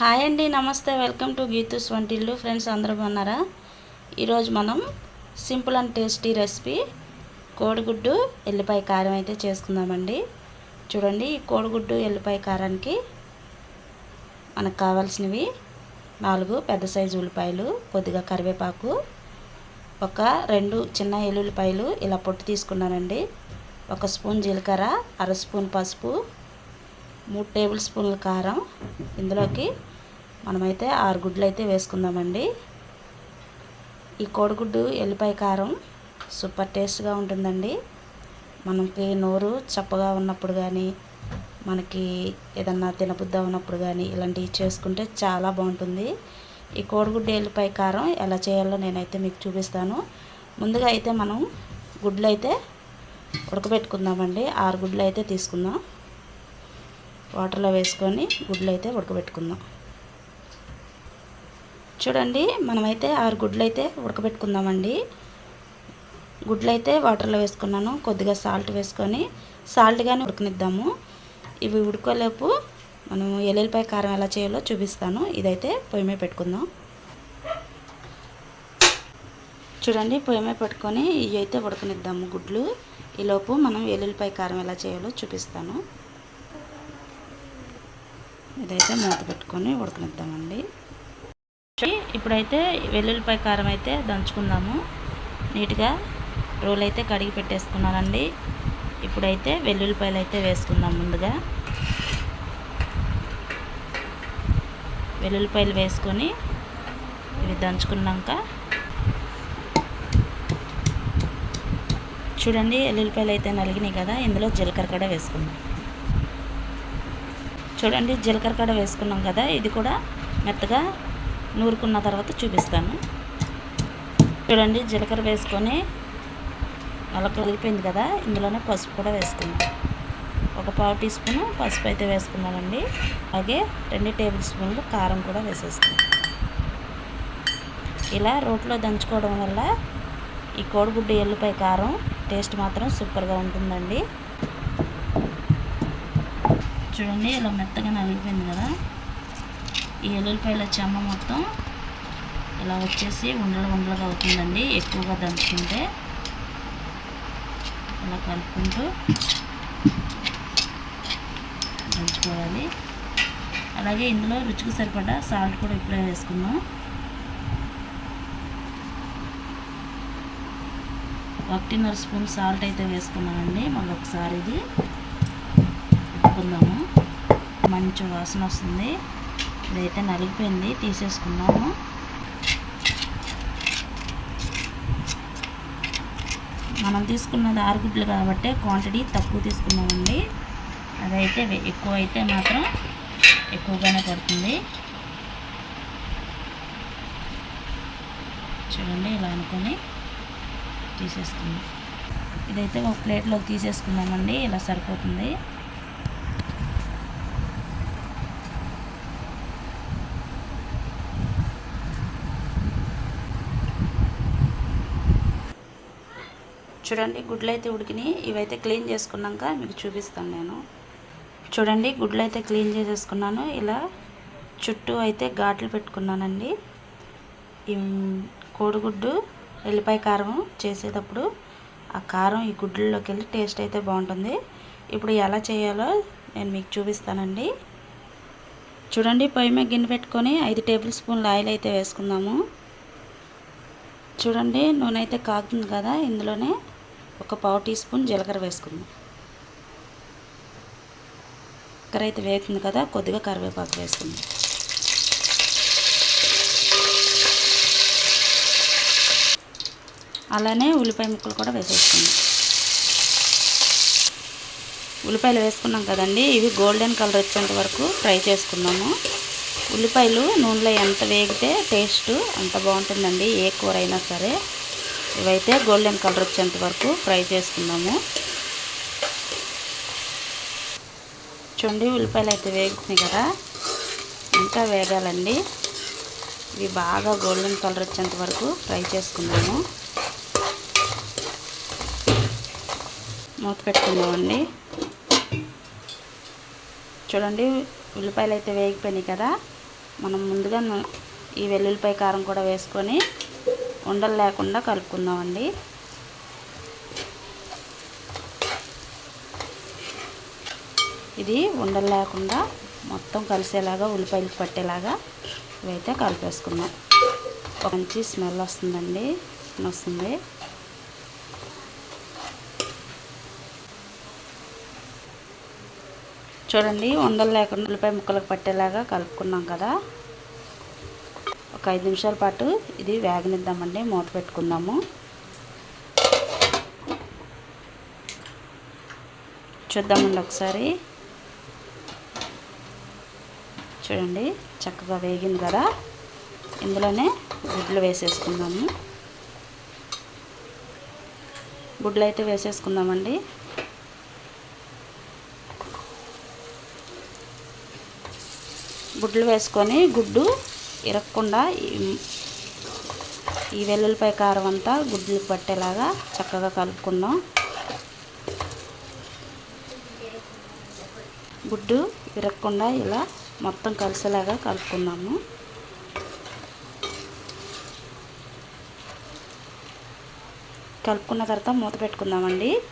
Hi అండి నమస్తే. Welcome to Geethu's వంటిల్లు. ఫ్రెండ్స్ అందరూ ఉన్నారా ఈరోజు మనం సింపుల్ అండ్ టేస్టీ రెసిపీ కోడిగుడ్డు ఎల్లిపాయ కారం అయితే చేసుకుందామండి. చూడండి ఈ కోడిగుడ్డు ఎల్లిపాయ కారానికి మనకు కావాల్సినవి నాలుగు పెద్ద సైజు ఉల్లిపాయలు కొద్దిగా కరివేపాకు ఒక రెండు చిన్న ఎల్లుల్లిపాయలు ఇలా పొట్టు తీసుకున్నానండి. ఒక స్పూన్ జీలకర్ర అర స్పూన్ పసుపు మూడు టేబుల్ స్పూన్ల కారం. ఇందులోకి మనమైతే ఆరు గుడ్లు అయితే వేసుకుందామండి. ఈ కోడిగుడ్డు ఎల్లిపాయ కారం సూపర్ టేస్ట్గా ఉంటుందండి. మనకి నోరు చప్పగా ఉన్నప్పుడు కానీ మనకి ఏదన్నా తినబుద్ద ఉన్నప్పుడు కానీ ఇలాంటివి చేసుకుంటే చాలా బాగుంటుంది. ఈ కోడిగుడ్డు ఎల్లిపాయ కారం ఎలా చేయాలో నేనైతే మీకు చూపిస్తాను. ముందుగా అయితే మనం గుడ్లు అయితే ఉడకబెట్టుకుందామండి. ఆరు గుడ్లు అయితే తీసుకుందాం. వాటర్లో వేసుకొని గుడ్లు అయితే ఉడకబెట్టుకుందాం. చూడండి మనమైతే ఆరు గుడ్లు అయితే ఉడకబెట్టుకుందామండి. గుడ్లు అయితే వాటర్లో వేసుకున్నాను కొద్దిగా సాల్ట్ వేసుకొని సాల్ట్ కానీ ఉడకనిద్దాము. ఇవి ఉడుకోలేపు మనం ఎల్లుల్లిపాయ కారం ఎలా చేయాలో చూపిస్తాను. ఇదైతే పొయ్యి మీద పెట్టుకుందాం. చూడండి పొయ్యి మీద పెట్టుకొని ఇవి అయితే ఉడకనిద్దాము గుడ్లు. ఈలోపు మనం ఎల్లుల్లిపాయ కారం ఎలా చేయాలో చూపిస్తాను. ఇదైతే మూత పెట్టుకొని ఉడకనిద్దామండి. ఇప్పుడైతే వెల్లుల్లిపాయ కారం అయితే దంచుకుందాము. నీట్గా రోల్ అయితే కడిగి పెట్టేసుకున్నానండి. ఇప్పుడైతే వెల్లుల్లిపాయలు అయితే వేసుకుందాం ముందుగా. వెల్లుల్లిపాయలు వేసుకొని ఇవి దంచుకున్నాక చూడండి వెల్లుల్లిపాయలు అయితే నలిగినాయి కదా ఇందులో జీలకర్ర కూడా వేసుకుందాం. చూడండి జీలకర్ర కూడా వేసుకున్నాం కదా ఇది కూడా మెత్తగా నూరుకున్న తర్వాత చూపిస్తాను. చూడండి జీలకర్ర వేసుకొని అలా కలిగిపోయింది కదా ఇందులోనే పసుపు కూడా వేసుకున్నాం. ఒక పావు టీ స్పూన్ పసుపు అయితే వేసుకున్నామండి అలాగే రెండు టేబుల్ స్పూన్లు కారం కూడా వేసేసుకున్నాం. ఇలా రోట్లో దంచుకోవడం వల్ల ఈ కోడిగుడ్డు ఎల్లిపాయ కారం టేస్ట్ మాత్రం సూపర్గా ఉంటుందండి. చూడండి ఇలా మెత్తగా నలిగిపోయింది కదా. ఈ ఎల్లుల్లిపాయల చెమ్మ మొత్తం ఇలా వచ్చేసి ఉండలు ఉండలుగా అవుతుందండి ఎక్కువగా దంచుకుంటే. ఇలా కలుపుకుంటూ దంచుకోవాలి. అలాగే ఇందులో రుచికి సరిపడా సాల్ట్ కూడా ఇప్పుడే వేసుకుందాం. ఒకటిన్నర స్పూన్ సాల్ట్ అయితే వేసుకున్నామండి మళ్ళీ ఒకసారి ఇది పెట్టుకుందాము మంచి వాసన వస్తుంది. ఇదైతే నలిగిపోయింది. తీసేసుకున్నాము. మనం తీసుకున్నది ఆరు గుడ్లు కాబట్టి క్వాంటిటీ తక్కువ తీసుకున్నామండి. అదైతే ఎక్కువ అయితే మాత్రం ఎక్కువగానే పడుతుంది. చూడండి ఇలా అనుకొని తీసేసుకుందాం ఇదైతే ఒక ప్లేట్లోకి తీసేసుకున్నామండి. ఇలా సరిపోతుంది. చూడండి గుడ్లు అయితే ఉడికినాయి. ఇవైతే క్లీన్ చేసుకున్నాక మీకు చూపిస్తాను నేను. చూడండి గుడ్లు అయితే క్లీన్ చేసేసుకున్నాను. ఇలా చుట్టూ అయితే ఘాట్లు పెట్టుకున్నానండి. కోడిగుడ్డు ఎల్లిపాయ కారం చేసేటప్పుడు ఆ కారం ఈ గుడ్లలోకి వెళ్ళి టేస్ట్ అయితే బాగుంటుంది. ఇప్పుడు ఎలా చేయాలో నేను మీకు చూపిస్తానండి. చూడండి పొయ్యి మీద గిన్నె పెట్టుకొని ఐదు టేబుల్ స్పూన్ల ఆయిల్ అయితే వేసుకుందాము. చూడండి నూనె అయితే కాగుతుంది కదా ఇందులోనే. ఒక పావు టీ స్పూన్ జీలకర్ర వేసుకుందాం. జీలకర్ర అయితే వేగుతుంది కదా కొద్దిగా కరివేపాకు వేసుకుందాం. అలానే ఉల్లిపాయ ముక్కలు కూడా వేసేసుకుందాం. ఉల్లిపాయలు వేసుకున్నాం కదండి ఇవి గోల్డెన్ కలర్ వచ్చేంత వరకు ఫ్రై చేసుకున్నాము ఉల్లిపాయలు నూనెలో ఎంత వేగితే టేస్ట్ అంత బాగుంటుందండి ఏ కూర అయినా సరే. ఇవైతే గోల్డెన్ కలర్ వచ్చేంత వరకు ఫ్రై చేసుకుందాము. చూడండి ఉల్లిపాయలు అయితే వేగుతున్నాయి కదా. ఇంకా వేగాలండి. ఇవి బాగా గోల్డెన్ కలర్ వచ్చేంత వరకు ఫ్రై చేసుకుందాము. మూత పెట్టుకుందామండి. చూడండి ఉల్లిపాయలు అయితే వేగిపోయినాయి కదా. మనం ముందుగా ఈ వెల్లుల్లిపాయ కారం కూడా వేసుకొని ఉండలు లేకుండా కలుపుకుందామండి. ఇది ఉండలు లేకుండా మొత్తం కలిసేలాగా ఉల్లిపాయలు పట్టేలాగా ఇవైతే కలిపేసుకుందాం. ఒక మంచి స్మెల్ వస్తుందండి వస్తుంది చూడండి ఉండలు లేకుండా ఉల్లిపాయ ముక్కలకు పట్టేలాగా కలుపుకున్నాం కదా. ఒక ఐదు నిమిషాల పాటు ఇది వేగనిద్దామండి మూత పెట్టుకుందాము. చూద్దామండి ఒకసారి. చూడండి చక్కగా వేగింది కదా. ఇందులోనే గుడ్లు వేసేసుకుందాము. గుడ్లు అయితే వేసేసుకుందామండి. గుడ్లు వేసుకొని గుడ్డు ఇరగకుండా ఈ- వెల్లుల్లిపాయ కారం అంతా గుడ్లకు పట్టేలాగా చక్కగా కలుపుకుందాం. గుడ్డు విరగకుండా ఇలా మొత్తం కలిసేలాగా కలుపుకుందాము. కలుపుకున్న తర్వాత మూత పెట్టుకుందామండి.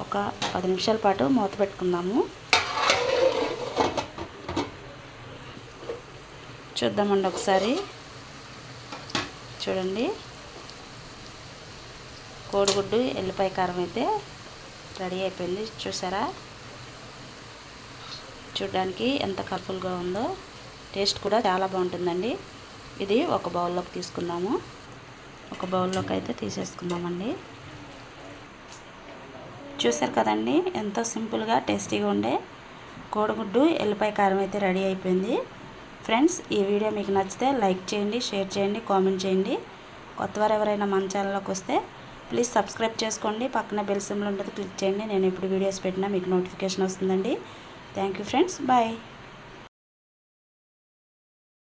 ఒక పది నిమిషాల పాటు మూత పెట్టుకుందాము. చూద్దామండి ఒకసారి. చూడండి. కోడిగుడ్డు ఎల్లిపాయ కారం అయితే రెడీ అయిపోయింది. చూసారా? చూడడానికి ఎంత కలర్ఫుల్గా ఉందో టేస్ట్ కూడా చాలా బాగుంటుందండి. ఇది ఒక బౌల్లోకి తీసుకుందాము. ఒక బౌల్లోకి అయితే తీసేసుకుందామండి. చూసారు కదండి ఎంతో సింపుల్గా టేస్టీగా ఉండే కోడిగుడ్డు ఎల్లిపాయ కారం అయితే రెడీ అయిపోయింది. ఫ్రెండ్స్ ఈ వీడియో మీకు నచ్చితే లైక్ చేయండి షేర్ చేయండి కామెంట్ చేయండి. కొత్తవారు ఎవరైనా మన ఛానల్లోకి వస్తే ప్లీజ్ సబ్స్క్రైబ్ చేసుకోండి. పక్కన బెల్ సింబల్ ఉంటుంది క్లిక్ చేయండి. నేను ఎప్పుడు వీడియోస్ పెట్టినా మీకు నోటిఫికేషన్ వస్తుందండి. Thank you friends bye.